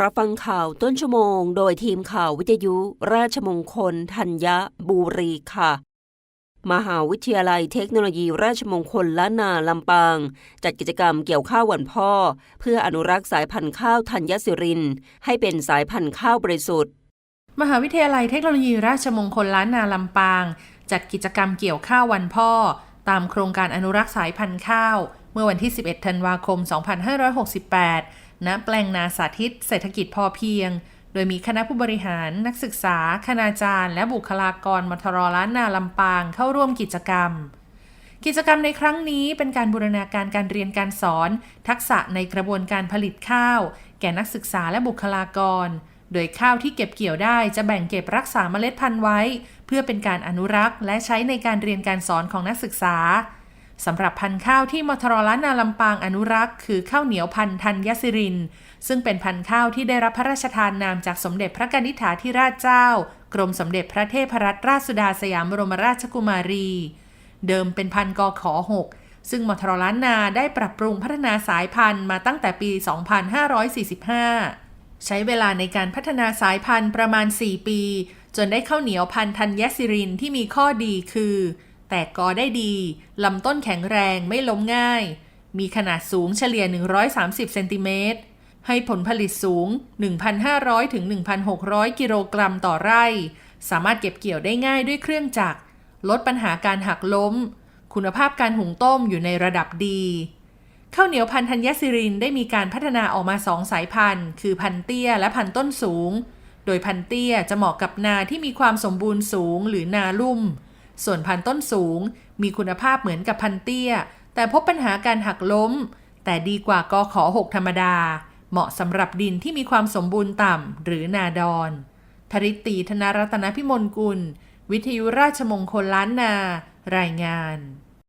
รับฟังข่าวต้นชั่วโมง โดยทีมข่าววิทยุ ราชมงคล ธัญบุรีค่ะ มหาวิทยาลัยเทคโนโลยี ราชมงคลล้านนาลำปาง จัดกิจกรรมเกี่ยวข้าววันพ่อ เพื่ออนุรักษ์สายพันธุ์ข้าวธัญสิริน ให้เป็นสายพันธุ์ข้าวบริสุทธิ์ มหาวิทยาลัยเทคโนโลยี ราชมงคลล้านนาลำปาง จัดกิจกรรมเกี่ยวข้าววันพ่อ ตามโครงการอนุรักษ์สายพันธุ์ข้าว เมื่อวันที่ 11 ธันวาคม 2568 ณแปลงนาสาธิต เศรษฐกิจพอเพียง โดยมีคณะผู้บริหาร นักศึกษา คณาจารย์ และบุคลากรมทรล้านนาลำปางเข้าร่วมกิจกรรม กิจกรรมในครั้งนี้เป็นการบูรณาการการเรียนการสอน ทักษะในกระบวนการผลิตข้าว แก่นักศึกษาและบุคลากร โดยข้าวที่เก็บเกี่ยวได้จะแบ่งเก็บรักษาเมล็ดพันธุ์ไว้ เพื่อเป็นการอนุรักษ์ และใช้ในการเรียนการสอนของนักศึกษา สำหรับพันธุ์ข้าวที่มทรล้านนาลำปางอนุรักษ์ คือข้าวเหนียวพันธุ์ธัญสิริน ซึ่งเป็นพันธุ์ข้าวที่ได้รับพระราชทานนามจากสมเด็จพระกนิษฐาธิราชเจ้า กรมสมเด็จพระเทพรัตนราชสุดาสยามบรมราชกุมารี เดิมเป็นพันธุ์กขอ6ซึ่งมทรล้านนาได้ปรับปรุงพัฒนาสายพันธุ์มาตั้งแต่ปี 2545 ใช้เวลาในการพัฒนาสายพันธุ์ประมาณ 4 ปี จนได้ข้าวเหนียวพันธุ์ธัญสิรินที่มีข้อดีคือ แตกกอได้ดี ลำต้นแข็งแรงไม่ล้มง่าย มีขนาดสูงเฉลี่ย 130 เซนติเมตร ให้ผลผลิตสูง 1,500 ถึง 1,600 กิโลกรัมต่อไร่ สามารถเก็บเกี่ยวได้ง่ายด้วยเครื่องจักร ลดปัญหาการหักล้ม คุณภาพการหุงต้มอยู่ในระดับดี ข้าวเหนียวพันธัญสิรินได้มีการพัฒนาออกมาสองสายพันธุ์ คือพันเตี้ยและพันต้นสูง โดยพันเตี้ยจะเหมาะกับนาที่มีความสมบูรณ์สูงหรือนาลุ่ม ส่วนพันธุ์ต้นสูง มีคุณภาพเหมือนกับพันธุ์เตี้ย แต่พบปัญหาการหักล้ม แต่ดีกว่ากอขอ6ธรรมดา เหมาะสำหรับดินที่มีความสมบูรณ์ต่ำหรือนาดอนธริตีธนรัตนพิมลกุล วิทยุราชมงคลล้านนา รายงาน